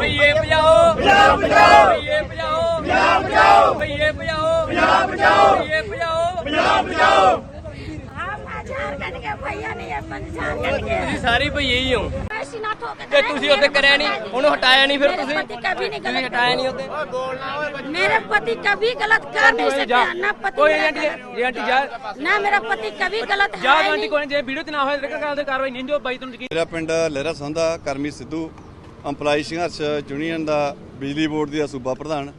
ਭਈਏ ਭਜਾਓ ਪੰਜਾਬ ਬਚਾਓ ਭਈਏ ਭਜਾਓ ਪੰਜਾਬ ਬਚਾਓ ਭਈਏ ਭਜਾਓ ਪੰਜਾਬ ਬਚਾਓ ਭਈਏ ਭਜਾਓ ਪੰਜਾਬ ਬਚਾਓ ਆਪਣਾ ਝਾਰਖੰਡ ਕੇ ਭਈਆ ਨਹੀਂ ਹੈ ਝਾਰਖੰਡ ਕੇ ਤੁਸੀਂ ਸਾਰੇ ਭਈਏ ਹੀ ਹੋ ਪੈਸੀ ਨਾ ਠੋਕੇ ਤੇ ਤੁਸੀਂ ਉੱਥੇ ਕਰਿਆ ਨਹੀਂ ਉਹਨੂੰ ਹਟਾਇਆ ਨਹੀਂ ਫਿਰ ਤੁਸੀਂ पति कभी नहीं ਤੁਸੀਂ गलत ਹਟਾਇਆ ਨਹੀਂ ਉੱਥੇ मेरे पति कभी गलत कर नहीं सकते ना पति ਕੋਈ मेरा ਆਂਟੀ ਜੇ ਆਂਟੀ ਜਾ गलत- ना मेरा पति कभी गलत ਜਾ है ही ਆਂਟੀ नहीं। ਕੋਈ ਜੇ ਵੀਡੀਓ ਤੇ ਨਾ ਹੋਏ ਤੇ ਕਰਦੇ ਕਾਰਵਾਈ ਨਹੀਂ ਜੋ ਬਾਈ ਤੁਹਾਨੂੰ ਯਕੀਨ ਮੇਰਾ ਪਿੰਡ ਲਹਿਰਾ ਸੰਧਾ ਕਰਮੀ ਸਿੱਧੂ ਅੰਪਲਾਈ ਸੰਘਰਸ਼ ਯੂਨੀਅਨ ਦਾ ਬਿਜਲੀ ਬੋਰਡ ਦਾ ਸੂਬਾ ਪ੍ਰਧਾਨ।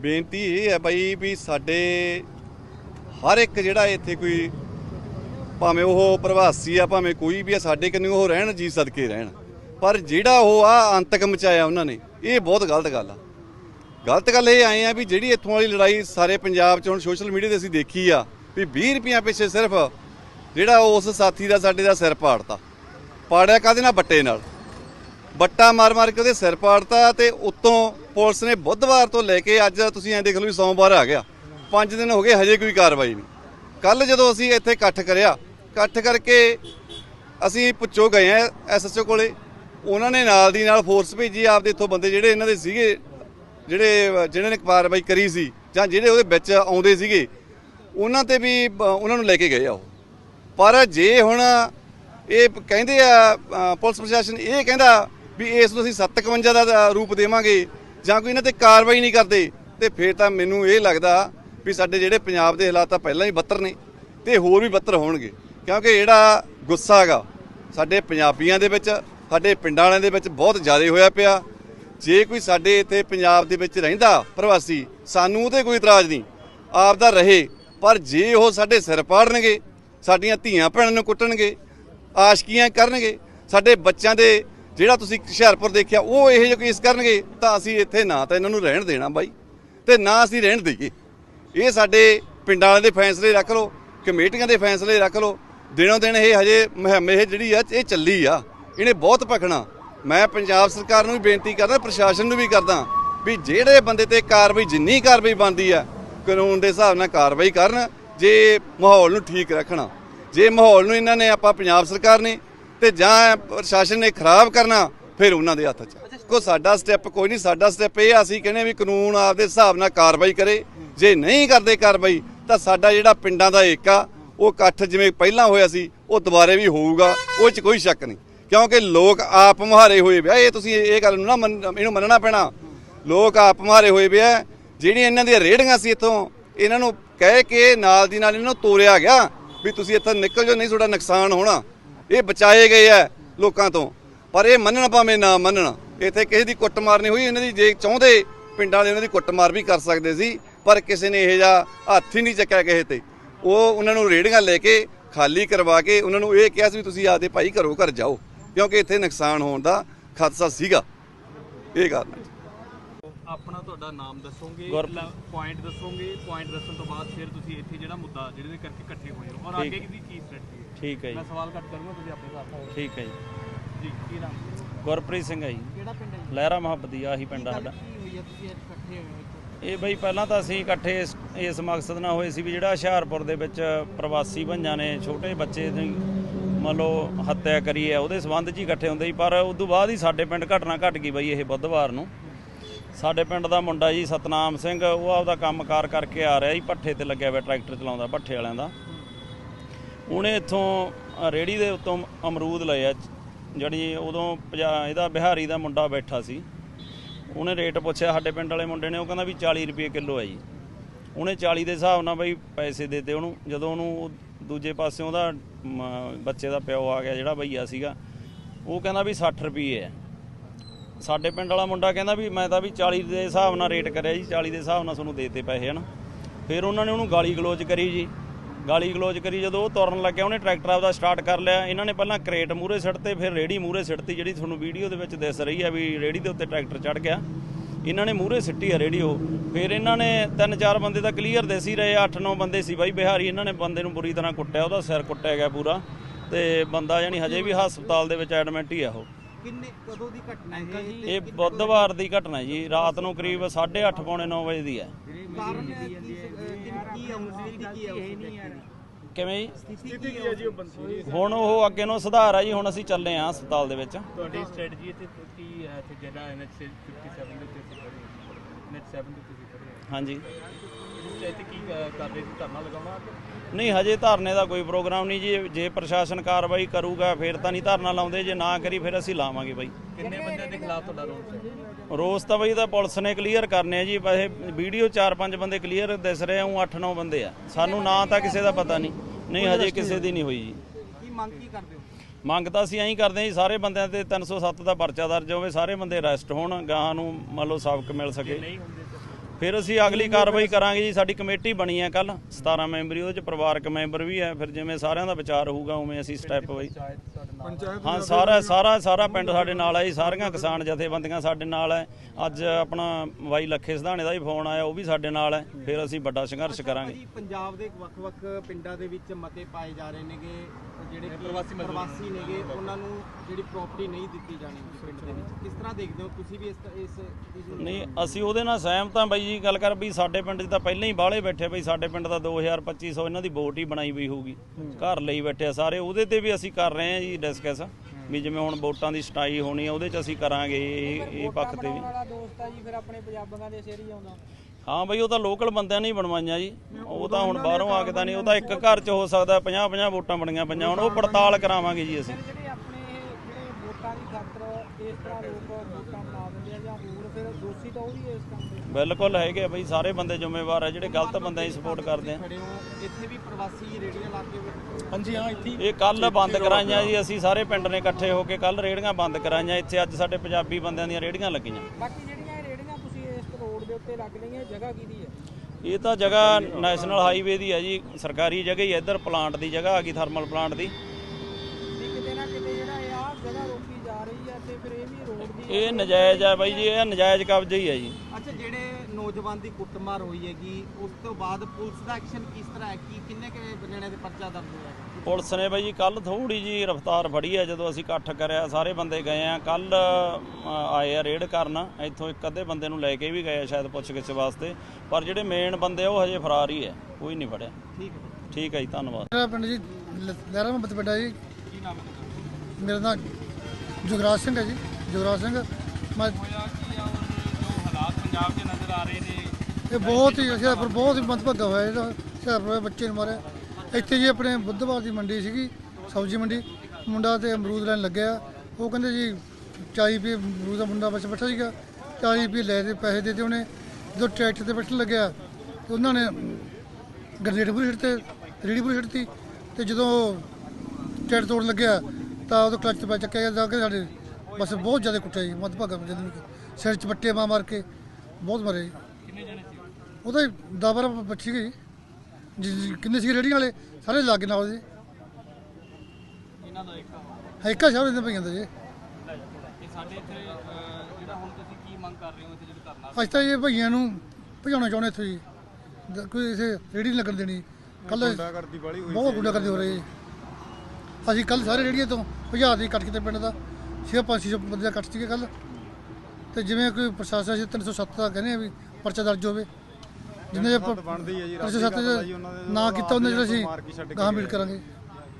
ਬੇਨਤੀ ਇਹ ਹੈ ਬਾਈ ਵੀ ਸਾਡੇ ਹਰ ਇੱਕ ਜਿਹੜਾ ਇੱਥੇ ਕੋਈ ਭਾਵੇਂ ਉਹ ਪ੍ਰਵਾਸੀ ਆ, ਭਾਵੇਂ ਕੋਈ ਵੀ ਆ, ਸਾਡੇ ਕੰਨੀ ਉਹ ਰਹਿਣ, ਜੀ ਸਦਕੇ ਰਹਿਣ। ਪਰ ਜਿਹੜਾ ਉਹ ਆ, ਅੰਤਕ ਮਚਾਇਆ ਉਹਨਾਂ ਨੇ, ਇਹ ਬਹੁਤ ਗਲਤ ਗੱਲ ਆ। ਗਲਤ ਗੱਲ ਇਹ ਆਏ ਆ ਵੀ ਜਿਹੜੀ ਇੱਥੋਂ ਵਾਲੀ ਲੜਾਈ ਸਾਰੇ ਪੰਜਾਬ 'ਚ ਹੁਣ ਸੋਸ਼ਲ ਮੀਡੀਆ ਤੇ ਅਸੀਂ ਦੇਖੀ ਆ, ਵੀ 20 ਰੁਪਈਆ ਪਿੱਛੇ ਸਿਰਫ ਜਿਹੜਾ ਉਸ ਸਾਥੀ ਦਾ, ਸਾਡੇ ਦਾ ਸਿਰ ਪਾੜਤਾ। ਪਾੜਿਆ ਕਾਦੇ ਨਾਲ? ਬੱਟੇ ਨਾਲ। ਬੱਟਾ ਮਾਰ ਮਾਰ ਕੇ ਉਹਦੇ ਸਿਰ ਪਾੜਤਾ ਤੇ ਉੱਤੋਂ ਪੁਲਿਸ ਨੇ ਬੁੱਧਵਾਰ ਤੋਂ ਲੈ ਕੇ ਅੱਜ ਤੁਸੀਂ ਐਂ ਦੇਖ ਲਓ ਵੀ ਸੋਮਵਾਰ ਆ ਗਿਆ। 5 ਦਿਨ ਹੋ ਗਏ, ਹਜੇ ਕੋਈ ਕਾਰਵਾਈ ਨਹੀਂ। ਕੱਲ ਜਦੋਂ ਅਸੀਂ ਇੱਥੇ ਇਕੱਠ ਕਰਿਆ, ਇਕੱਠ ਕਰਕੇ ਅਸੀਂ ਪੁੱਛੋ ਗਏ ਆ ਐਸਐਸਓ ਕੋਲੇ। ਉਹਨਾਂ ਨੇ ਨਾਲ ਦੀ ਨਾਲ ਫੋਰਸ ਭੇਜੀ, ਆਪਦੇ ਇੱਥੋਂ ਬੰਦੇ ਜਿਹੜੇ ਇਹਨਾਂ ਦੇ ਸੀਗੇ, ਜਿਹੜੇ, ਜਿਹਨਾਂ ਨੇ ਕਾਰਵਾਈ ਕਰੀ ਸੀ ਜਾਂ ਜਿਹੜੇ ਉਹਦੇ ਵਿੱਚ ਆਉਂਦੇ ਸੀਗੇ, ਉਹਨਾਂ ਤੇ ਵੀ, ਉਹਨਾਂ ਨੂੰ ਲੈ ਕੇ ਗਏ ਆ ਉਹ। ਪਰ ਜੇ ਹੁਣ ਇਹ ਕਹਿੰਦੇ ਆ ਪੁਲਿਸ ਪ੍ਰਸ਼ਾਸਨ ਇਹ ਕਹਿੰਦਾ ਵੀ ਇਸ ਨੂੰ ਅਸੀਂ 751 ਦਾ ਦਾ ਰੂਪ ਦੇਵਾਂਗੇ ਜਾਂ ਕੋਈ ਇਹਨਾਂ ਤੇ ਕਾਰਵਾਈ ਨਹੀਂ ਕਰਦੇ, ਤੇ ਫਿਰ ਤਾਂ ਮੈਨੂੰ ਇਹ ਲੱਗਦਾ ਵੀ ਸਾਡੇ ਜਿਹੜੇ ਪੰਜਾਬ ਦੇ ਹਾਲਾਤ ਤਾਂ ਪਹਿਲਾਂ ਹੀ ਬੱਤਰ ਨੇ ਤੇ ਹੋਰ ਵੀ ਬੱਤਰ ਹੋਣਗੇ। ਕਿਉਂਕਿ ਜਿਹੜਾ ਗੁੱਸਾ ਹੈਗਾ ਸਾਡੇ ਪੰਜਾਬੀਆਂ ਦੇ ਵਿੱਚ, ਸਾਡੇ ਪਿੰਡਾਂ ਵਾਲਿਆਂ ਦੇ ਵਿੱਚ ਬਹੁਤ ਜ਼ਿਆਦਾ ਹੋਇਆ ਪਿਆ। ਜੇ ਕੋਈ ਸਾਡੇ ਇੱਥੇ ਪੰਜਾਬ ਦੇ ਵਿੱਚ ਰਹਿੰਦਾ ਪ੍ਰਵਾਸੀ, ਸਾਨੂੰ ਉਹਦੇ ਕੋਈ ਇਤਰਾਜ਼ ਨਹੀਂ। ਆਪਦਾ ਰਹੇ, ਪਰ ਜੇ ਉਹ ਸਾਡੇ ਸਿਰ ਪਾੜਨਗੇ, ਸਾਡੀਆਂ ਧੀਆਂ ਭੈਣਾਂ ਨੂੰ ਕੁੱਟਣਗੇ, ਆਸ਼ਕੀਆਂ ਕਰਨਗੇ, ਸਾਡੇ ਬੱਚਿਆਂ ਦੇ ਜਿਹੜਾ ਤੁਸੀਂ ਹੁਸ਼ਿਆਰਪੁਰ ਦੇਖਿਆ, ਉਹ ਇਹੋ ਜਿਹੇ ਕੇਸ ਕਰਨਗੇ, ਤਾਂ ਅਸੀਂ ਇੱਥੇ ਨਾ ਤਾਂ ਇਹਨਾਂ ਨੂੰ ਰਹਿਣ ਦੇਣਾ ਬਾਈ, ਤੇ ਨਾ ਅਸੀਂ ਰਹਿਣ ਦੇਈਏ। ਇਹ ਸਾਡੇ ਪਿੰਡਾਂ ਵਾਲਿਆਂ ਦੇ ਫੈਸਲੇ ਰੱਖ ਲਓ, ਕਮੇਟੀਆਂ ਦੇ ਫੈਸਲੇ ਰੱਖ ਲਓ। ਦਿਨੋਂ ਦਿਨ ਇਹ ਹਜੇ ਮੁਹਿੰਮ, ਇਹ ਜਿਹੜੀ ਆ, ਇਹ ਚੱਲੀ ਆ, ਇਹਨੇ ਬਹੁਤ ਭਖਣਾ। ਮੈਂ ਪੰਜਾਬ ਸਰਕਾਰ ਨੂੰ ਵੀ ਬੇਨਤੀ ਕਰਦਾ, ਪ੍ਰਸ਼ਾਸਨ ਨੂੰ ਵੀ ਕਰਦਾ ਵੀ ਜਿਹੜੇ ਬੰਦੇ ਤੇ ਕਾਰਵਾਈ, ਜਿੰਨੀ ਕਾਰਵਾਈ ਬਣਦੀ ਆ, ਕਾਨੂੰਨ ਦੇ ਹਿਸਾਬ ਨਾਲ ਕਾਰਵਾਈ ਕਰਨ, ਜੇ ਮਾਹੌਲ ਨੂੰ ਠੀਕ ਰੱਖਣਾ। ਜੇ ਮਾਹੌਲ ਨੂੰ ਇਹਨਾਂ ਨੇ, ਆਪਾਂ ਪੰਜਾਬ ਸਰਕਾਰ ਨੇ ਤੇ ਜਾਂ ਪ੍ਰਸ਼ਾਸਨ ਨੇ ਖਰਾਬ ਕਰਨਾ ਫਿਰ ਉਹਨਾਂ ਦੇ ਹੱਥ 'ਚ ਕੋ ਸਾਡਾ ਸਟੈਪ ਕੋਈ ਨਹੀਂ ਸਾਡਾ ਸਟੈਪ ਇਹ ਆ, ਅਸੀਂ ਕਹਿੰਦੇ ਵੀ ਕਾਨੂੰਨ ਆਪਦੇ ਹਿਸਾਬ ਨਾਲ ਕਾਰਵਾਈ ਕਰੇ। ਜੇ ਨਹੀਂ ਕਰਦੇ ਕਾਰਵਾਈ ਤਾਂ ਸਾਡਾ ਜਿਹੜਾ ਪਿੰਡਾਂ ਦਾ ਏਕਾ ਉਹ ਇਕੱਠ ਜਿਵੇਂ ਪਹਿਲਾਂ ਹੋਇਆ ਸੀ ਉਹ ਦੁਬਾਰੇ ਵੀ ਹੋਊਗਾ ਉਹ 'ਚ ਕੋਈ ਸ਼ੱਕ ਨਹੀਂ। ਕਿਉਂਕਿ ਲੋਕ ਆਪ ਮੁਹਾਰੇ ਹੋਏ ਵਿਆ ਇਹ ਤੁਸੀਂ ਇਹ ਗੱਲ ਨੂੰ ਨਾ ਮੰਨ- ਇਹਨੂੰ ਮੰਨਣਾ ਪੈਣਾ। ਲੋਕ ਆਪ ਮੁਹਾਰੇ ਹੋਏ ਵਿਆ ਜਿਹੜੀਆਂ ਇਹਨਾਂ ਦੀਆਂ ਰੇੜੀਆਂ ਸੀ ਇੱਥੋਂ ਇਹਨਾਂ ਨੂੰ ਕਹਿ ਕੇ ਨਾਲ ਦੀ ਨਾਲ ਇਹਨਾਂ ਨੂੰ ਤੋਰਿਆ ਗਿਆ ਵੀ ਤੁਸੀਂ ਇੱਥੋਂ ਨਿਕਲ ਜਾਓ ਨਹੀਂ ਤੁਹਾਡਾ ਨੁਕਸਾਨ ਹੋਣਾ। ਇਹ ਬਚਾਏ ਗਏ ਆ ਲੋਕਾਂ ਤੋਂ। ਪਰ ਇਹ ਮੰਨਣ ਭਾਵੇਂ ਨਾ ਮੰਨਣ ਇੱਥੇ ਕਿਸੇ ਦੀ ਕੁੱਟਮਾਰ ਨਹੀਂ ਹੋਈ ਇਹਨਾਂ ਦੀ ਜੇ ਚਾਹੁੰਦੇ ਪਿੰਡਾਂ ਵਾਲੇ ਇਹਨਾਂ ਦੀ ਕੁੱਟਮਾਰ ਵੀ ਕਰ ਸਕਦੇ ਸੀ ਪਰ ਕਿਸੇ ਨੇ ਇਹ ਜਿਹਾ ਹੱਥ ਹੀ ਨਹੀਂ ਚੱਕਿਆ ਕਿਸੇ ਤੇ। ਉਹ ਉਹਨਾਂ ਨੂੰ ਰੇੜੀਆਂ ਲੈ ਕੇ ਖਾਲੀ ਕਰਵਾ ਕੇ ਉਹਨਾਂ ਨੂੰ ਇਹ ਕਿਹਾ ਸੀ ਵੀ ਤੁਸੀਂ ਆਪਦੇ ਭਾਈ ਘਰੋਂ ਘਰ ਜਾਓ ਕਿਉਂਕਿ ਇੱਥੇ ਨੁਕਸਾਨ ਹੋਣ ਦਾ ਖਦਸ਼ਾ ਸੀਗਾ। ਇਹ ਗੱਲ ਹੈ। ਆਪਣਾ ਤੁਹਾਡਾ ਨਾਮ ਦੱਸੋਗੇ ਪੁਆਇੰਟ ਦੱਸੋਗੇ ਪੁਆਇੰਟ ਦੱਸਣ ਤੋਂ ਬਾਅਦ ਫਿਰ ਤੁਸੀਂ ਇੱਥੇ ਜਿਹੜਾ ਮੁੱਦਾ ਜਿਹਦੇ ਕਰਕੇ ਇਕੱਠੇ ਹੋਏ ਹੋ। ਔਰ। ਅੱਗੇ ਦੀ ਕੀ ਹੈ ਠੀਕ ਹੈ ਮੈਂ ਜੀ ਸਵਾਲ ਕੱਟ ਕਰੂੰਗਾ ਤੁਸੀਂ ਆਪਣੇ ਹਿਸਾਬ ਨਾਲ ਠੀਕ ਹੈ ਜੀ। ਜੀ ਕੀ ਨਾਮ? ਗੁਰਪ੍ਰੀਤ ਸਿੰਘ ਹੈ ਜੀ। ਕਿਹੜਾ ਪਿੰਡ ਹੈ ਲਹਿਰਾ ਮੁਹੱਬਤੀ ਆਹੀ ਪਿੰਡ ਆ ਸਾਡਾ। ਕੀ ਹੋਈ ਹੈ? ਤੁਸੀਂ ਇਕੱਠੇ ਹੋਏ ਹੋ ਇਹ ਬਈ ਪਹਿਲਾਂ ਤਾਂ ਅਸੀਂ ਇਕੱਠੇ ਇਸ- ਇਸ ਮਕਸਦ ਨਾਲ ਹੋਏ ਸੀ ਵੀ ਜਿਹੜਾ ਹੁਸ਼ਿਆਰਪੁਰ ਦੇ ਵਿੱਚ ਪ੍ਰਵਾਸੀ ਭੰਜਾਂ ਨੇ ਛੋਟੇ ਬੱਚੇ ਦੀ ਮੰਨ ਲਓ ਹੱਤਿਆ ਕਰੀ ਹੈ ਉਹਦੇ ਸਬੰਧ 'ਚ ਹੀ ਇਕੱਠੇ ਹੁੰਦੇ ਸੀ। ਪਰ ਉਸ ਤੋਂ ਬਾਅਦ ਹੀ ਸਾਡੇ ਪਿੰਡ ਘਟਨਾ ਘਟ ਗਈ ਬਈ ਇਹ ਬੁੱਧਵਾਰ ਨੂੰ। ਸਾਡੇ ਪਿੰਡ ਦਾ ਮੁੰਡਾ ਜੀ ਸਤਨਾਮ ਸਿੰਘ ਉਹ ਆਪਦਾ ਕੰਮਕਾਰ ਕਰਕੇ ਆ ਰਿਹਾ ਜੀ ਪੱਠੇ ਤੇ ਲੱਗਿਆ ਹੋਇਆ ਟਰੈਕਟਰ ਚਲਾਉਂਦਾ ਪੱਠੇ ਵਾਲਿਆਂ ਦਾ। ਉਹਨੇ ਇੱਥੋਂ ਰੇੜੀ ਦੇ ਉੱਤੋਂ ਅਮਰੂਦ ਲਏ ਆ। ਜਿਹੜੀ ਉਦੋਂ ਪੰਜਾ- ਇਹਦਾ ਬਿਹਾਰੀ ਦਾ ਮੁੰਡਾ ਬੈਠਾ ਸੀ। ਉਹਨੇ ਰੇਟ ਪੁੱਛਿਆ, ਸਾਡੇ ਪਿੰਡ ਵਾਲੇ ਮੁੰਡੇ ਨੇ, ਉਹ ਕਹਿੰਦਾ ਵੀ 40 ਰੁਪਏ ਕਿਲੋ ਹੈ ਜੀ। ਉਹਨੇ 40 ਦੇ ਹਿਸਾਬ ਨਾਲ ਬਈ ਪੈਸੇ ਦੇਤੇ ਉਹਨੂੰ। ਜਦੋਂ ਉਹਨੂੰ ਉਹ ਦੂਜੇ ਪਾਸੇ ਉਹਦਾ ਬੱਚੇ ਦਾ ਪਿਓ ਆ ਗਿਆ, ਜਿਹੜਾ ਭਈਆ ਸੀਗਾ, ਉਹ ਕਹਿੰਦਾ ਵੀ 60 ਰੁਪਏ ਹੈ ਸਾਡੇ ਪਿੰਡ ਵਾਲਾ ਮੁੰਡਾ ਕਹਿੰਦਾ ਵੀ ਮੈਂ ਤਾਂ ਵੀ 40 ਦੇ ਹਿਸਾਬ ਨਾਲ ਰੇਟ ਕਰਿਆ ਜੀ 40 ਦੇ ਹਿਸਾਬ ਨਾਲ ਤੁਹਾਨੂੰ ਦੇਤੇ ਪੈਸੇ ਹਨ। ਫਿਰ ਉਹਨਾਂ ਨੇ ਉਹਨੂੰ ਗਾਲੀ ਗਲੋਚ ਕਰੀ ਜੀ। ਗਾਲੀ ਗਲੋਚ ਕਰੀ ਜਦੋਂ ਉਹ ਤੁਰਨ ਲੱਗਿਆ ਉਹਨੇ ਟਰੈਕਟਰ ਆਪਦਾ ਸਟਾਰਟ ਕਰ ਲਿਆ। ਇਹਨਾਂ ਨੇ ਪਹਿਲਾਂ ਕ੍ਰੇਟ ਮੂਰੇ ਸਿੱਟਤੇ ਫਿਰ ਰੇੜੀ ਮੂਰੇ ਸਿੱਟਤੀ ਜਿਹੜੀ ਤੁਹਾਨੂੰ ਵੀਡੀਓ ਦੇ ਵਿੱਚ ਦਿਸ ਰਹੀ ਹੈ ਵੀ ਰੇੜੀ ਦੇ ਉੱਤੇ ਟਰੈਕਟਰ ਚੜ ਗਿਆ। ਇਹਨਾਂ ਨੇ ਮੂਰੇ ਸਿੱਟੀ ਆ ਰੇੜੀ ਉਹ। ਫਿਰ ਇਹਨਾਂ ਨੇ ਤਿੰਨ ਚਾਰ ਬੰਦੇ ਤਾਂ ਕਲੀਅਰ ਦੇ ਸੀ ਰਹੇ 8-9 ਬੰਦੇ ਸੀ ਬਾਈ ਬਿਹਾਰੀ ਇਹਨਾਂ ਨੇ ਬੰਦੇ ਨੂੰ ਬੁਰੀ ਤਰ੍ਹਾਂ ਕੁੱਟਿਆ ਉਹਦਾ ਸਿਰ ਕੁੱਟਿਆ ਗਿਆ ਪੂਰਾ। ਤੇ ਬੰਦਾ ਯਾਨੀ ਹਜੇ ਵੀ ਹਸਪਤਾਲ ਦੇ ਵਿੱਚ ਐਡਮਿਟ ਹੀ ਆ ਉਹ। ਕਿੰਨੇ ਕਦੋਂ ਦੀ ਘਟਨਾ ਹੈ? ਇਹ ਬੁੱਧਵਾਰ ਦੀ ਘਟਨਾ ਜੀ ਰਾਤ ਨੂੰ ਕਰੀਬ 8:30 ਪੌਣੇ 9 ਵਜੇ ਦੀ ਹੈ। ਕਾਰਨ ਕੀ ਕੀ ਆਉਂਦੀ ਕੀ ਹੈ ਕਿਵੇਂ ਜੀ? ਸਥਿਤੀ ਕੀ ਹੈ ਜੀ ਉਹ ਬੰਦੀ ਹੁਣ ਉਹ ਅੱਗੇ ਨੂੰ ਸੁਧਾਰ ਆ ਜੀ ਹੁਣ ਅਸੀਂ ਚੱਲੇ ਆ ਹਸਪਤਾਲ ਦੇ ਵਿੱਚ। ਤੁਹਾਡੀ ਸਟ੍ਰੈਟਜੀ ਇੱਥੇ ਕੀ ਹੈ ਇੱਥੇ ਜਿਹੜਾ ਐਨਐਚ 57 ਦੇ ਉੱਤੇ ਹਾਂ। ਐਨਐਚ 7 ਦੇ ਉੱਤੇ ਹਾਂ। ਹਾਂਜੀ। ਇੱਥੇ ਕੀ ਕ- ਕਰ ਰਹੇ ਸੀ? ਧਰਨਾ ਲਗਾਉਣਾ ਕਿ? ਨਹੀਂ ਹਜੇ ਧਰਨੇ ਦਾ ਕੋਈ ਪ੍ਰੋਗਰਾਮ ਨਹੀਂ ਜੀ। ਜੇ ਪ੍ਰਸ਼ਾਸਨ ਕਾਰਵਾਈ ਕਰੂਗਾ ਫਿਰ ਤਾਂ ਨਹੀਂ ਧਰਨਾ ਲਾਉਂਦੇ। ਜੇ ਨਾ ਕਰੀ ਫਿਰ ਅਸੀਂ ਲਾਵਾਂਗੇ ਬਾਈ। ਕਿੰਨੇ ਬੰਦਿਆਂ ਦੇ ਖਿਲਾਫ ਤੁਹਾਡਾ ਹੈ? ਰੋਸ ਤਾਂ ਬਈ ਤਾਂ ਪੁਲਿਸ ਨੇ ਕਲੀਅਰ ਕਰਨੇ ਆ ਜੀ। ਵੈਸੇ ਵੀਡੀਓ 4-5 ਬੰਦੇ ਕਲੀਅਰ ਦਿਸ ਰਹੇ ਆ ਉਹ 8-9 ਬੰਦੇ ਆ। ਸਾਨੂੰ ਨਾਂ ਤਾਂ ਕਿਸੇ ਦਾ ਪਤਾ ਨਹੀਂ। ਨਹੀਂ ਹਜੇ ਕਿਸੇ ਦੀ ਨਹੀਂ ਹੋਈ ਜੀ। ਕੀ ਮੰਗ ਕੀ ਕਰਦੇ ਹੋ? ਮੰਗ ਤਾਂ ਅਸੀਂ ਐਂ ਕਰਦੇ ਹਾਂ ਜੀ ਸਾਰੇ ਬੰਦਿਆਂ ਤੇ 307 ਦਾ ਪਰਚਾ ਦਰਜ ਹੋਵੇ ਸਾਰੇ ਬੰਦੇ ਅਰੈਸਟ ਹੋਣ ਗਾਹਾਂ ਨੂੰ ਮੰਨ ਲਓ ਸਬਕ ਮਿਲ ਸਕੇ। ਨਹੀਂ ਹੁੰਦੇ ਤਾਂ ਫਿਰ ਅਸੀਂ ਅਗਲੀ ਕਾਰਵਾਈ ਕਰਾਂਗੇ ਜੀ, ਸਾਡੀ ਕਮੇਟੀ ਬਣੀ ਹੈ ਕੱਲ 17 ਮੈਂਬਰੀ, ਉਹਦੇ ਚ ਪਰਿਵਾਰਕ ਮੈਂਬਰ ਵੀ ਹੈ, ਫਿਰ ਜਿਵੇਂ ਸਾਰਿਆਂ ਦਾ ਵਿਚਾਰ ਹੋਊਗਾ, ਉਵੇਂ ਅਸੀਂ ਸਟੈਪ ਵਾਈ ਹਾਂ ਸਾਰਾ ਸਾਰਾ ਸਾਰਾ ਪਿੰਡ ਸਾਡੇ ਨਾਲ ਹੈ ਜੀ ਸਾਰੀਆਂ ਕਿਸਾਨ ਜਥੇਬੰਦੀਆਂ ਸਾਡੇ ਨਾਲ ਹੈ। ਅੱਜ ਆਪਣਾ ਬਾਈ ਲੱਖੇ ਸਿਧਾਣੇ ਦਾ ਵੀ ਫੋਨ ਆਇਆ ਉਹ ਵੀ ਸਾਡੇ ਨਾਲ ਹੈ ਫਿਰ ਅਸੀਂ ਵੱਡਾ ਸੰਘਰਸ਼ ਕਰਾਂਗੇ। ਪੰਜਾਬ ਦੇ ਵੱਖ-ਵੱਖ ਪਿੰਡਾਂ ਦੇ ਵਿੱਚ ਮਤੇ ਪਾਏ ਜਾ ਰਹੇ ਨੇਗੇ ਜਿਹੜੇ ਕਿ ਪ੍ਰਵਾਸੀ ਪ੍ਰਵਾਸੀ ਨੇਗੇ ਉਹਨਾਂ ਨੂੰ ਜਿਹੜੀ ਪ੍ਰਾਪਰਟੀ ਨਹੀਂ ਦਿੱਤੀ ਜਾਣੀ ਪਿੰਡ ਦੇ ਵਿੱਚ। ਕਿਸ ਤਰ੍ਹਾਂ ਦੇਖਦੇ ਹੋ ਤੁਸੀਂ ਵੀ ਇਸ ਇਸ ਨਹੀਂ ਅਸੀਂ ਉਹਦੇ ਨਾਲ ਸਹਿਮਤ ਹਾਂ ਬਾਈ ਜੀ ਗੱਲ ਕਰ ਵੀ ਸਾਡੇ ਪਿੰਡ 'ਚ ਤਾਂ ਪਹਿਲਾਂ ਹੀ ਬਾਹਲੇ ਬੈਠੇ ਬਈ ਸਾਡੇ ਪਿੰਡ ਦਾ 202500 ਇਹਨਾਂ ਦੀ ਵੋਟ ਹੀ ਬਣਾਈ ਹੋਈ ਹੋਊਗੀ। ਘਰ ਲਈ ਬੈਠੇ ਸਾਰੇ ਉਹਦੇ ਤੇ ਵੀ ਅਸੀਂ ਕਰ ਰਹੇ ਹਾਂ ਜੀ ਡਿਸਕਸ ਵੀ ਜਿਵੇਂ ਹੁਣ ਵੋਟਾਂ ਦੀ ਸਟਾਈ ਹੋਣੀ ਆ ਉਹਦੇ 'ਚ ਅਸੀਂ ਕਰਾਂਗੇ ਇਹ ਇਹ ਪੱਖ ਤੇ ਵੀ। ਵਾਲਾ ਦੋਸਤ ਆ ਜੀ ਫਿਰ ਆਪਣੇ ਪੰਜਾਬੀਆਂ ਦੇ ਸਿਰ ਹੀ ਆਉਂਦਾ। ਹਾਂ ਬਈ ਉਹ ਤਾਂ ਲੋਕਲ ਬੰਦਿਆਂ ਨੇ ਹੀ ਬਣਵਾਈਆਂ ਜੀ। ਉਹ ਤਾਂ ਹੁਣ ਬਾਹਰੋਂ ਆ ਕੇ ਤਾਂ ਨਹੀਂ ਉਹ ਤਾਂ ਇੱਕ ਘਰ 'ਚ ਹੋ ਸਕਦਾ 50 50 ਵੋਟਾਂ ਬਣੀਆਂ ਪਈਆਂ ਹੁਣ ਉਹ ਪੜਤਾਲ ਕਰਾਵਾਂਗੇ ਜੀ ਅਸੀਂ। ਜਿਹੜੇ ਆਪਣੇ ਜਿਹੜੇ ਵੋਟਾਂ ਦੀ ਖਾਤਰ ਇਸ ਤਰ੍ਹਾਂ ਲੋਕ ਵੋਟਾਂ ਫਿਰ ਦੋਸ਼ੀ ਤਾਂ ਉਹ ਵੀ ਇਸ ਕੰਮ ਦੇ ਬਿਲਕੁਲ ਹੈਗੇ ਆ ਬਈ ਸਾਰੇ ਬੰਦੇ ਜ਼ਿੰਮੇਵਾਰ ਆ ਜਿਹੜੇ ਗਲਤ ਬੰਦਿਆਂ ਦੀ ਸਪੋਰਟ ਕਰਦੇ ਆ। ਖੜੇ ਹੋ ਇੱਥੇ ਵੀ ਪ੍ਰਵਾਸੀ ਰੇੜੀਆਂ ਲਾ ਕੇ ਹਾਂਜੀ ਹਾਂ ਇੱਥੇ ਇਹ ਕੱਲ ਬੰਦ ਕਰਾਈਆਂ ਜੀ ਅਸੀਂ ਸਾਰੇ ਪਿੰਡ ਨੇ ਇਕੱਠੇ ਹੋ ਕੇ ਕੱਲ ਰੇੜੀਆਂ ਬੰਦ ਕਰਾਈਆਂ ਇੱਥੇ ਅੱਜ ਸਾਡੇ ਪੰਜਾਬੀ ਬੰਦਿਆਂ ਦੀਆਂ ਰੇੜੀਆਂ ਲੱਗੀਆਂ। ਬਾਕੀ ਜਿਹੜੀਆਂ ਇਹ ਰੇੜੀਆਂ ਤੁਸੀਂ ਇਸ ਰੋਡ ਦੇ ਉੱਤੇ ਲੱਗ ਰਹੀਆਂ ਜਗ੍ਹਾ ਕਿਹਦੀ ਹੈ? ਇਹ ਤਾਂ ਜਗ੍ਹਾ ਨੈਸ਼ਨਲ ਹਾਈਵੇ ਦੀ ਹੈ ਜੀ ਸਰਕਾਰੀ ਜਗ੍ਹਾ ਹੀ ਹੈ, ਇੱਧਰ ਪਲਾਂਟ ਦੀ ਜਗ੍ਹਾ ਆ ਗਈ ਥਰਮਲ ਪਲਾਂਟ ਦੀ ਵੀ ਕਿਤੇ ਨਾ ਕਿਤੇ ਜਿਹੜਾ ਇਹ ਆਹ ਜਗ੍ਹਾ ਰੋਕੀ ਜਾ ਰਹੀ ਹੈ ਤੇ ਫਿਰ ਇਹ ਵੀ ਰੋਡ ਦੀ ਇਹ ਨਜਾਇਜ਼ ਆ ਬਾਈ ਜੀ ਇਹ ਨਜਾਇਜ਼ ਕਬਜ਼ਾ ਹੀ ਹੈ ਜੀ। ਅੱਛਾ ਜਿਹੜੇ ਨੌਜਵਾਨ ਦੀ ਕੁੱਟਮਾਰ ਹੋਈ ਹੈਗੀ ਉਸ ਤੋਂ ਬਾਅਦ ਪੁਲਿਸ ਦਾ ਐਕਸ਼ਨ ਕਿਸ ਤਰ੍ਹਾਂ ਹੈ? ਕੀ ਕਿੰਨੇ ਕਿ ਜਣਿਆਂ ਦੇ ਪਰਚਾ ਦਰਜ ਹੋਇਆ ਹੈ? ਪੁਲਿਸ ਨੇ ਬਾਈ ਜੀ ਕੱਲ ਥੋੜੀ ਜੀ ਰਫਤਾਰ ਫੜੀ ਹੈ ਜਦੋਂ ਅਸੀਂ ਇਕੱਠ ਕਰਿਆ ਸਾਰੇ ਬੰਦੇ ਗਏ ਆ। ਕੱਲ ਆਏ ਆ ਰੇਡ ਕਰਨ। ਇੱਥੋਂ ਇੱਕ ਅੱਧੇ ਬੰਦੇ ਨੂੰ ਲੈ ਕੇ ਵੀ ਗਏ ਆ ਸ਼ਾਇਦ ਪੁੱਛ ਗਿੱਛ ਵਾਸਤੇ। ਪਰ ਜਿਹੜੇ ਮੇਨ ਬੰਦੇ ਆ ਉਹ ਹਜੇ ਫਰਾਰ ਹੀ ਹੈ। ਕੋਈ ਨਹੀਂ ਫੜਿਆ। ਠੀਕ ਹੈ। ਠੀਕ ਹੈ ਜੀ ਧੰਨਵਾਦ। ਮੇਰਾ ਪਿੰਡ ਜੀ ਲਹਿਰਾ ਮੁਹੱਬਤ ਪਿੰਡ ਹੈ ਜੀ ਮੇਰਾ ਨਾਮ ਜੁਗਰਾਜ ਸਿੰਘ ਹੈ ਜੀ। ਜੁਗਰਾਜ ਸਿੰਘ। ਮੈਂ ਹੋਇਆ ਕੀ ਆ? ਔਰ ਜੋ ਹਾਲਾਤ ਪੰਜਾਬ 'ਚ ਨਜ਼ਰ ਆ ਰਹੇ ਨੇ ਇਹ ਬਹੁਤ ਹੀ ਹੁਸ਼ਿਆਰਪੁਰ ਬਹੁਤ ਹੀ ਮੰਦਭਾਗਾ ਹੋਇਆ ਜਿਹੜਾ ਹੁਸ਼ਿਆਰਪੁਰ ਦੇ ਬੱਚੇ ਨੂੰ ਮਾਰਿਆ। ਇੱਥੇ ਜੀ ਆਪਣੇ ਬੁੱਧਵਾਰ ਦੀ ਮੰਡੀ ਸੀਗੀ ਸਬਜ਼ੀ ਮੰਡੀ। ਮੁੰਡਾ ਤੇ ਅਮਰੂਦ ਲੈਣ ਲੱਗਿਆ। ਉਹ ਕਹਿੰਦੇ ਜੀ 40 ਰੁਪਏ ਅਮਰੂਦ ਦਾ ਮੁੰਡਾ ਬਸ ਬੈਠਾ ਸੀਗਾ। 40 ਰੁਪਏ ਲੈ ਦੇ ਪੈਸੇ ਦੇ ਦਿੱਤੇ ਉਹਨੇ। ਜਦੋਂ ਟਰੈਕਟਰ ਤੇ ਬੈਠਣ ਲੱਗਿਆ ਤੇ ਉਹਨਾਂ ਨੇ ਗਰਨੇਡ ਪੂਰੀ ਛੱਡ ਤੇ ਰੇੜੀ ਪੂਰੀ ਛੱਡਤੀ ਤੇ ਜਦੋਂ ਟਰੈਕਟਰ ਤੋੜਨ ਲੱਗਿਆ ਤਾਂ ਉਹਦਾ ਕਲਚ ਤੇ ਪੈ ਚੱਕਿਆ ਗਿਆ। ਜਾ ਕੇ ਸਾਡੇ ਬਸ ਬਹੁਤ ਜ਼ਿਆਦਾ ਕੁੱਟਿਆ ਜੀ ਮੱਧਭਾਗਾ ਜਦ ਸਿਰ ਚ ਪੱਟੇ ਮਾਰ ਮਾਰ ਕੇ ਬਹੁਤ ਮਾਰੇ ਜੀ। ਕਿੰਨੇ ਜਣੇ ਸੀ? ਉਹਦਾ ਦਾਬਰ ਬੱਚੀ ਗਈ ਜੀ। ਜੀ, ਕਿੰਨੇ ਸੀ ਰੇੜੀਆਂ ਵਾਲੇ? ਸਾਰੇ ਲੱਗ ਨਾਲ ਉਹਦੇ ਇਹਨਾਂ ਦਾ ਇੱਕ ਹੈਕਾ ਸ਼ਾਹ ਦੇ ਪਈਆਂ ਤੇ ਜੀ ਇਹ ਸਾਡੇ ਇੱਥੇ ਅਹ, ਜਿਹੜਾ ਹੁਣ ਤੁਸੀਂ ਕੀ ਮੰਗ ਕਰ ਰਹੇ ਹੋ ਇੱਥੇ ਜਿਹੜਾ ਧਰਨਾ ਅੱਜ ਤਾਂ ਇਹ ਭਈਆਂ ਨੂੰ ਭਜਾਉਣਾ ਚਾਹੁੰਦੇ ਇੱਥੋਂ ਜੀ। ਦ- ਕੋਈ ਇਸੇ ਰੇੜੀ ਨਹੀਂ ਲੱਗਣ ਦੇਣੀ। ਕੱਲ ਬਹੁਤ ਗੁੰਡਾ ਕਰਦੀ ਹੋ ਰਹੀ ਹੈ ਅਸੀਂ ਕੱਲ ਸਾਰੇ ਰੇੜੀਆਂ ਤੋਂ ਭਜਾ ਦੀ ਕੱਟ ਕਿਤੇ ਪਿੰਡ ਦਾ। ਛੇ ਪੰਜ ਛੇ ਬੰਦੇ ਦਾ ਕੱਟ ਸੀਗੇ ਕੱਲ ਤੇ ਜਿਵੇਂ ਕੋਈ ਪ੍ਰਸ਼ਾਸਨ ਸੀ 307 ਦਾ ਕਹਿੰਦੇ ਆ ਵੀ ਪਰਚਾ ਦਰਜ ਹੋਵੇ। ਜਿੰਨੇ ਜੇ ਬਣਦੀ ਹੈ ਜੀ 307 ਨਾ ਕੀਤਾ ਉਹਨੇ ਜਿਹੜਾ ਅਸੀਂ ਗਾਹਾਂ ਮੀਟ ਕਰਾਂਗੇ।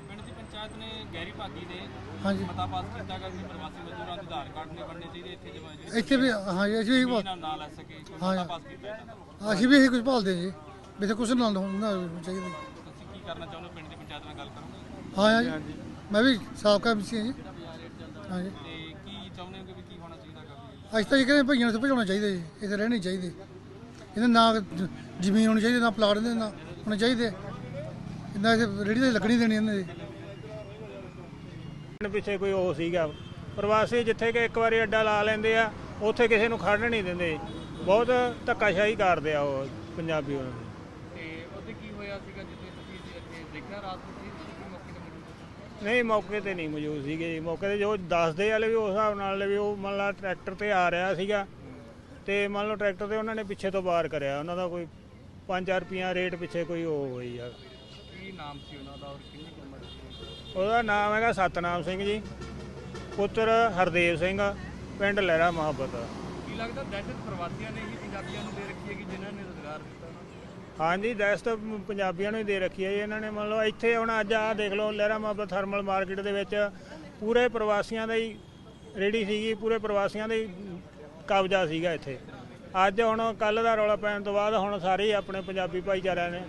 ਪਿੰਡ ਦੀ ਪੰਚਾਇਤ ਨੇ ਗੈਰੀ ਭਾਗੀ ਨੇ ਹਾਂਜੀ। ਮਤਾ ਪਾਸ ਕੀਤਾ ਗਿਆ ਕਿ ਪ੍ਰਵਾਸੀ ਮਜ਼ਦੂਰਾਂ ਦੇ ਆਧਾਰ ਕਾਰਡ ਨਹੀਂ ਬਣਨੇ ਚਾਹੀਦੇ ਇੱਥੇ ਜਮਾ ਜਿਹੜੇ ਇੱਥੇ ਵੀ ਹਾਂ ਜੀ ਅਸੀਂ ਵੀ ਨਾਲ ਨਾ ਲੈ ਸਕੇ ਕੋਈ ਹਾਂ। ਮਤਾ ਪਾਸ ਕੀਤਾ ਇਹਨਾਂ ਦਾ ਅਸੀਂ ਵੀ ਇਹੀ ਕੁਝ ਭਾਲਦੇ ਜੀ। ਇੱਥੇ ਕੁਛ ਨਾਲ ਹੋਣਾ ਚਾਹੀਦਾ। ਤੁਸੀਂ ਕੀ ਕਰਨਾ ਚਾਹੁੰਦੇ ਪਿੰਡ ਦੀ ਪੰਚਾਇਤ ਨਾਲ ਗੱਲ ਕਰੋਗੇ? ਹਾਂ ਜੀ। ਮੈਂ ਵੀ ਸਾਬਕਾ ਐਮਸੀ ਹਾਂ ਜੀ। ਹਾਂ ਜੀ ਤੇ ਕੀ ਚਾਹੁੰਦੇ ਹੋ ਕਿ ਕੀ ਹੋਣਾ ਚਾਹੀਦਾ ਗਾ ਅੱਜ ਤਾਂ ਇਹ ਕਹਿੰਦੇ ਭਈਆਂ ਨੂੰ ਭਜਾਉਣਾ ਚਾਹੀਦਾ ਜੀ ਇੱਥੇ ਰਹਿਣੇ ਨਹੀਂ ਚਾਹੀਦੇ। ਇਹਨਾਂ ਨਾ ਜ- ਜ਼ਮੀਨ ਹੋਣੀ ਚਾਹੀਦੀ ਨਾ ਪਲਾਟ ਦੇ ਨਾ ਹੋਣੇ ਚਾਹੀਦੇ। ਇਹਨਾਂ ਇਹ ਰੇੜੀ ਤੇ ਲੱਗਣੀ ਦੇਣੀ ਇਹਨਾਂ ਦੀ ਪਿੱਛੇ ਕੋਈ ਉਹ ਸੀਗਾ। ਪ੍ਰਵਾਸੀ ਜਿੱਥੇ ਕਿ ਇੱਕ ਵਾਰੀ ਅੱਡਾ ਲਾ ਲੈਂਦੇ ਆ ਉੱਥੇ ਕਿਸੇ ਨੂੰ ਖੜਨ ਨਹੀਂ ਦਿੰਦੇ। ਬਹੁਤ ਧੱਕਾਸ਼ਾਹੀ ਕਰਦੇ ਆ ਉਹ ਪੰਜਾਬੀ ਉਹਨਾਂ ਦੀ ਤੇ ਉਹਦੇ ਕੀ ਹੋਇਆ ਸੀਗਾ ਜਿੱਥੇ ਤੁਸੀਂ ਇੱਥੇ ਦੇਖਿਆ ਰਾਤ ਨੂੰ? ਸੀ ਤੁਸੀਂ ਮੌਕੇ ਤੇ ਮੌਜੂਦ ਸੀ ਨਹੀਂ ਮੌਕੇ ਤੇ ਨਹੀਂ ਮੌਜੂਦ ਸੀਗੇ ਜੀ। ਮੌਕੇ ਤੇ ਜੋ ਦੱਸਦੇ ਵਾਲੇ ਵੀ ਉਸ ਹਿਸਾਬ ਨਾਲ ਵੀ ਉਹ ਮੰਨ ਲਾ ਟਰੈਕਟਰ ਤੇ ਆ ਰਿਹਾ ਸੀਗਾ। ਤੇ ਮੰਨ ਲਓ ਟਰੈਕਟਰ ਤੇ ਉਹਨਾਂ ਨੇ ਪਿੱਛੇ ਤੋਂ ਬਾਹਰ ਕਰਿਆ। ਉਹਨਾਂ ਦਾ ਕੋਈ 5-4 ਰੁਪਈਆ ਰੇਟ ਪਿੱਛੇ ਕੋਈ ਉਹ ਹੋਈ ਆ। ਕੀ ਨਾਮ ਸੀ ਉਹਨਾਂ ਦਾ ਔਰ ਕਿੰਨੀ ਉਮਰ ਸੀ? ਉਹਦਾ ਨਾਮ ਹੈਗਾ ਸਤਨਾਮ ਸਿੰਘ ਜੀ। ਪੁੱਤਰ ਹਰਦੇਵ ਸਿੰਘ ਪਿੰਡ ਲਹਿਰਾ ਮੁਹੱਬਤ ਕੀ ਲੱਗਦਾ ਦਹਿਸ਼ਤ ਪ੍ਰਵਾਸੀਆਂ ਨੇ ਹੀ ਪੰਜਾਬੀਆਂ ਨੂੰ ਦੇ ਰੱਖੀ ਹੈ ਕਿ ਜਿਨ੍ਹਾਂ ਨੇ ਰੋਜ਼ਗਾਰ ਦਿੱਤਾ ਹਾਂਜੀ ਦਸਤ ਪੰਜਾਬੀਆਂ ਨੂੰ ਹੀ ਦੇ ਰੱਖੀ ਹੈ ਜੀ ਇਹਨਾਂ ਨੇ। ਮੰਨ ਲਓ ਇੱਥੇ ਹੁਣ ਅੱਜ ਆਹ ਦੇਖ ਲਓ ਲਹਿਰਾ ਮਾਬਾ ਥਰਮਲ ਮਾਰਕੀਟ ਦੇ ਵਿੱਚ ਪੂਰੇ ਪ੍ਰਵਾਸੀਆਂ ਦਾ ਹੀ ਰੇੜੀ ਸੀਗੀ ਪੂਰੇ ਪ੍ਰਵਾਸੀਆਂ ਦਾ ਹੀ ਕਬਜ਼ਾ ਸੀਗਾ ਇੱਥੇ। ਅੱਜ ਹੁਣ ਕੱਲ ਦਾ ਰੌਲਾ ਪੈਣ ਤੋਂ ਬਾਅਦ ਹੁਣ ਸਾਰੇ ਆਪਣੇ ਪੰਜਾਬੀ ਭਾਈਚਾਰਿਆਂ ਨੇ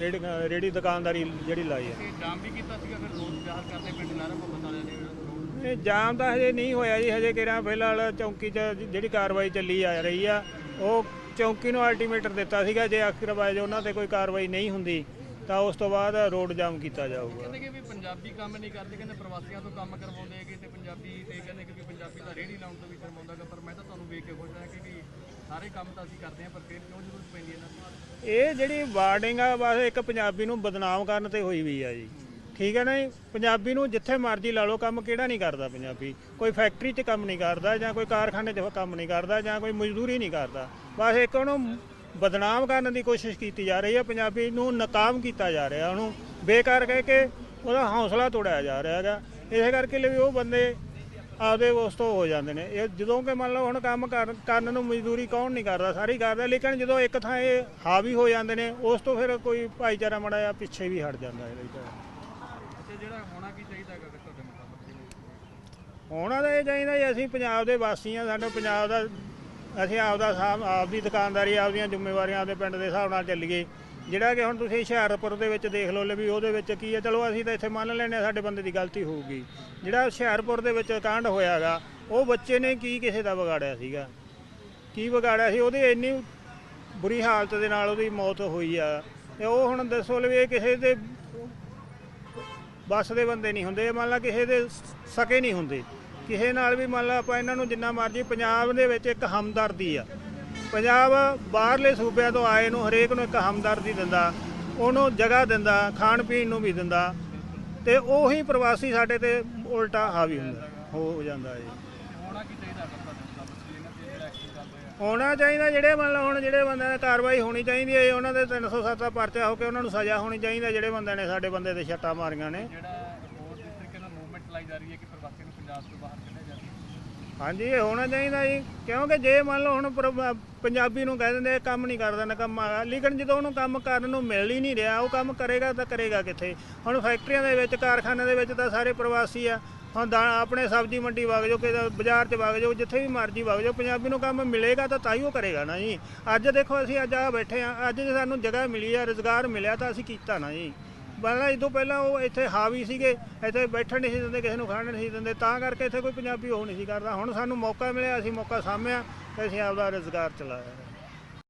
ਰੇੜੀ ਰੇੜੀ ਦੁਕਾਨਦਾਰੀ ਜਿਹੜੀ ਲਾਈ ਹੈ। ਜਾਮ ਵੀ ਕੀਤਾ ਸੀਗਾ ਫਿਰ ਰੋਡ ਵਿਆਹ ਕਰਦੇ ਪਿੰਡ ਲਾਰਾ ਭਗਤ ਵਾਲਿਆਂ ਨੇ ਇਹ ਜਾਮ ਤਾਂ ਹਜੇ ਨਹੀਂ ਹੋਇਆ ਜੀ ਹਜੇ ਕਿਹੜਾ ਫਿਲਹਾਲ ਚੌਂਕੀ 'ਚ ਜਿਹੜੀ ਕਾਰਵਾਈ ਚੱਲੀ ਆ ਰਹੀ ਆ ਉਹ ਚੌਂਕੀ ਨੂੰ ਅਲਟੀਮੇਟਰ ਦਿੱਤਾ ਸੀਗਾ ਜੇ ਆਖਿਰਵਾਜ ਉਹਨਾਂ ਤੇ ਕੋਈ ਕਾਰਵਾਈ ਨਹੀਂ ਹੁੰਦੀ ਤਾਂ ਉਸ ਤੋਂ ਬਾਅਦ ਰੋਡ ਜਾਮ ਕੀਤਾ ਜਾਊਗਾ। ਕਹਿੰਦੇ ਕਿ ਵੀ ਪੰਜਾਬੀ ਕੰਮ ਨਹੀਂ ਕਰਦੇ ਕਹਿੰਦੇ ਪ੍ਰਵਾਸੀਆਂ ਤੋਂ ਕੰਮ ਕਰਵਾਉਂਦੇ ਹੈਗੇ ਤੇ ਪੰਜਾਬੀ ਤੇ ਕਹਿੰਦੇ ਕਿ ਵੀ ਪੰਜਾਬੀ ਦਾ ਰੇੜੀ ਲਾਉਣ ਤੋਂ ਵੀ ਸ਼ਰਮਾਉਂਦਾਗਾ ਪਰ ਮੈਂ ਤਾਂ ਤੁਹਾਨੂੰ ਵੇਖ ਕੇ ਖੁਸ਼ ਹਾਂ ਕਿ ਵੀ ਸਾਰੇ ਕੰਮ ਤਾਂ ਅਸੀਂ ਕਰਦੇ ਹਾਂ ਪਰ ਫਿਰ ਕਿਉਂ ਜ਼ਰੂਰਤ ਪੈਂਦੀ ਹੈ ਇਹਨਾਂ ਦੀ? ਇਹ ਜਿਹੜੀ ਵਾਰਡਿੰਗ ਆ ਬਸ ਇੱਕ ਪੰਜਾਬੀ ਨੂੰ ਬਦਨਾਮ ਕਰਨ ਤੇ ਹੋਈ ਵੀ ਆ ਜੀ। ਠੀਕ ਹੈ ਨਾ ਜੀ? ਪੰਜਾਬੀ ਨੂੰ ਜਿੱਥੇ ਮਰਜ਼ੀ ਲਾ ਲਓ ਕੰਮ ਕਿਹੜਾ ਨਹੀਂ ਕਰਦਾ ਪੰਜਾਬੀ। ਕੋਈ ਫੈਕਟਰੀ 'ਚ ਕੰਮ ਨਹੀਂ ਕਰਦਾ ਜਾਂ ਕੋਈ ਕਾਰਖਾਨੇ 'ਚ ਕੰਮ ਨਹੀਂ ਕਰਦਾ ਜਾਂ ਕੋਈ ਮਜ਼ਦੂਰੀ ਨਹੀਂ ਕਰਦਾ। ਬਸ ਇੱਕ ਉਹਨੂੰ ਬਦਨਾਮ ਕਰਨ ਦੀ ਕੋਸ਼ਿਸ਼ ਕੀਤੀ ਜਾ ਰਹੀ ਹੈ ਪੰਜਾਬੀ ਨੂੰ ਨਾਕਾਮ ਕੀਤਾ ਜਾ ਰਿਹਾ ਉਹਨੂੰ ਬੇਕਾਰ ਕਹਿ ਕੇ ਉਹਦਾ ਹੌਸਲਾ ਤੋੜਿਆ ਜਾ ਰਿਹਾ ਹੈਗਾ। ਇਸੇ ਕਰਕੇ ਲਈ ਉਹ ਬੰਦੇ ਆਪਦੇ ਉਸ ਤੋਂ ਹੋ ਜਾਂਦੇ ਨੇ। ਇਹ ਜਦੋਂ ਕਿ ਮੰਨ ਲਓ ਹੁਣ ਕੰਮ ਕਰ- ਕਰਨ ਨੂੰ ਮਜ਼ਦੂਰੀ ਕੌਣ ਨਹੀਂ ਕਰਦਾ ਸਾਰੇ ਕਰਦਾ ਲੇਕਿਨ ਜਦੋਂ ਇੱਕ ਥਾਂ ਇਹ ਹਾਵੀ ਹੋ ਜਾਂਦੇ ਨੇ ਉਸ ਤੋਂ ਫਿਰ ਕੋਈ ਭਾਈਚਾਰਾ ਮੜਾ ਜਾਂ ਪਿੱਛੇ ਵੀ ਹਟ ਜਾਂਦਾ ਅੱਛਾ ਜਿਹੜਾ ਹੋਣਾ ਕੀ ਚਾਹੀਦਾ ਹੈਗਾ ਤੁਹਾਡੇ ਮੁਤਾਬਕ? ਹੋਣਾ ਤਾਂ ਇਹ ਚਾਹੀਦਾ ਜੀ ਅਸੀਂ ਪੰਜਾਬ ਦੇ ਵਾਸੀ ਆ ਸਾਡਾ ਪੰਜਾਬ ਦਾ ਅਸੀਂ ਆਪਦਾ ਸਾਮ ਆਪਦੀ ਦੁਕਾਨਦਾਰੀ, ਆਪਦੀਆਂ ਜ਼ਿੰਮੇਵਾਰੀਆਂ ਆਪਦੇ ਪਿੰਡ ਦੇ ਹਿਸਾਬ ਨਾਲ ਚੱਲੀਏ। ਜਿਹੜਾ ਕਿ ਹੁਣ ਤੁਸੀਂ ਹੁਸ਼ਿਆਰਪੁਰ ਦੇ ਵਿੱਚ ਦੇਖ ਲਓ ਲੈ ਵੀ ਉਹਦੇ ਵਿੱਚ ਕੀ ਹੈ, ਚਲੋ ਅਸੀਂ ਤਾਂ ਇੱਥੇ ਮੰਨ ਲੈਂਦੇ ਹਾਂ ਸਾਡੇ ਬੰਦੇ ਦੀ ਗਲਤੀ ਹੋਊਗੀ। ਜਿਹੜਾ ਹੁਸ਼ਿਆਰਪੁਰ ਦੇ ਵਿੱਚ ਕਾਂਡ ਹੋਇਆਗਾ ਉਹ ਬੱਚੇ ਨੇ ਕੀ ਕਿਸੇ ਦਾ ਵਿਗਾੜਿਆ ਸੀਗਾ? ਕੀ ਵਿਗਾੜਿਆ ਸੀ? ਉਹਦੀ ਇੰਨੀ ਬੁਰੀ ਹਾਲਤ ਦੇ ਨਾਲ ਉਹਦੀ ਮੌਤ ਹੋਈ ਆ। ਤੇ ਉਹ ਹੁਣ ਦੱਸੋ ਲੈ ਵੀ ਇਹ ਕਿਸੇ ਦੇ ਬੱਸ ਦੇ ਬੰਦੇ ਨਹੀਂ ਹੁੰਦੇ ਮੰਨ ਲਾ ਕਿਸੇ ਦੇ ਸਕੇ ਨਹੀਂ ਹੁੰਦੇ। ਕਿਸੇ ਨਾਲ ਵੀ ਮੰਨ ਲਾ ਆਪਾਂ ਇਹਨਾਂ ਨੂੰ ਜਿੰਨਾ ਮਰਜ਼ੀ, ਪੰਜਾਬ ਦੇ ਵਿੱਚ ਇੱਕ ਹਮਦਰਦੀ ਆ। ਪੰਜਾਬ ਬਾਹਰਲੇ ਸੂਬਿਆਂ ਤੋਂ ਆਏ ਨੂੰ ਹਰੇਕ ਨੂੰ ਇੱਕ ਹਮਦਰਦੀ ਦਿੰਦਾ, ਉਹਨੂੰ ਜਗ੍ਹਾ ਦਿੰਦਾ, ਖਾਣ ਪੀਣ ਨੂੰ ਵੀ ਦਿੰਦਾ। ਤੇ ਉਹੀ ਪ੍ਰਵਾਸੀ ਸਾਡੇ ਤੇ ਉਲਟਾ ਹਾਵੀ ਹੁੰਦਾ, ਹੋ ਜਾਂਦਾ ਹੈ ਹੋਣਾ ਚਾਹੀਦਾ ਜਿਹੜੇ ਮਤਲਬ ਹੁਣ ਜਿਹੜੇ ਬੰਦਿਆਂ ਨੇ ਕਾਰਵਾਈ ਹੋਣੀ ਚਾਹੀਦੀ ਹੈ, ਉਹਨਾਂ ਦੇ 307 ਦਾ ਪਰਚਾ ਹੋ ਕੇ ਉਹਨਾਂ ਨੂੰ ਸਜ਼ਾ ਹੋਣੀ ਚਾਹੀਦੀ ਜਿਹੜੇ ਬੰਦਿਆਂ ਨੇ ਸਾਡੇ ਬੰਦੇ ਤੇ ਛੱਟਾਂ ਮਾਰੀਆਂ ਨੇ। ਜਿਹੜਾ ਹੋਰ ਜਿਸ ਤਰੀਕੇ ਨਾਲ ਮੂਵਮੈਂਟ ਚਲਾਈ ਜਾ ਰਹੀ ਹੈ ਕਿ ਪ੍ਰਵਾਸੀਆਂ ਨੂੰ ਪੰਜਾਬ ਤੋਂ ਹਾਂਜੀ, ਇਹ ਹੋਣਾ ਚਾਹੀਦਾ ਜੀ। ਕਿਉਂਕਿ ਜੇ ਮੰਨ ਲਓ ਹੁਣ ਪਰ- ਪੰਜਾਬੀ ਨੂੰ ਕਹਿ ਦਿੰਦੇ ਇਹ ਕੰਮ ਨਹੀਂ ਕਰਦਾ ਨਕੰਮਾ ਗਾ ਲੇਕਿਨ ਜਦੋਂ ਉਹਨੂੰ ਕੰਮ ਕਰਨ ਨੂੰ ਮਿਲ ਹੀ ਨਹੀਂ ਰਿਹਾ, ਉਹ ਕੰਮ ਕਰੇਗਾ ਤਾਂ ਕਰੇਗਾ ਕਿੱਥੇ? ਹੁਣ ਫੈਕਟਰੀਆਂ ਦੇ ਵਿੱਚ, ਕਾਰਖਾਨਿਆਂ ਦੇ ਵਿੱਚ ਤਾਂ ਸਾਰੇ ਪ੍ਰਵਾਸੀ ਆ। ਹੁਣ ਦਾ ਆਪਣੇ ਸਬਜ਼ੀ ਮੰਡੀ ਵਗ ਜਾਓ ਕਿ ਬਾਜ਼ਾਰ 'ਚ ਵਗ ਜਾਓ, ਜਿੱਥੇ ਵੀ ਮਰਜ਼ੀ ਵਗ ਜਾਓ, ਪੰਜਾਬੀ ਨੂੰ ਕੰਮ ਮਿਲੇਗਾ ਤਾਂ ਤਾਂ ਹੀ ਉਹ ਕਰੇਗਾ ਨਾ ਜੀ। ਅੱਜ ਦੇਖੋ ਅਸੀਂ ਅੱਜ ਆ ਬੈਠੇ ਆ, ਅੱਜ ਜੇ ਸਾਨੂੰ ਜਗ੍ਹਾ ਮਿਲੀ ਆ, ਰੋਜ਼ਗਾਰ ਮਿਲਿਆ ਤਾਂ ਅਸੀਂ ਕੀਤਾ ਨਾ ਜੀ। ਪਹਿਲਾਂ ਇਹ ਤੋਂ ਪਹਿਲਾਂ ਉਹ ਇੱਥੇ ਹਾਵੀ ਸੀਗੇ, ਇੱਥੇ ਬੈਠਣ ਨਹੀਂ ਸੀ ਦਿੰਦੇ, ਕਿਸੇ ਨੂੰ ਖਾਣ ਨਹੀਂ ਸੀ ਦਿੰਦੇ, ਤਾਂ ਕਰਕੇ ਇੱਥੇ ਕੋਈ ਪੰਜਾਬੀ ਉਹ ਨਹੀਂ ਸੀ ਕਰਦਾ। ਹੁਣ ਸਾਨੂੰ ਮੌਕਾ ਮਿਲਿਆ, ਅਸੀਂ ਮੌਕਾ ਸਾਂਭਿਆ ਤੇ ਅਸੀਂ ਆਪਦਾ ਰੋਜ਼ਗਾਰ ਚਲਾਇਆ।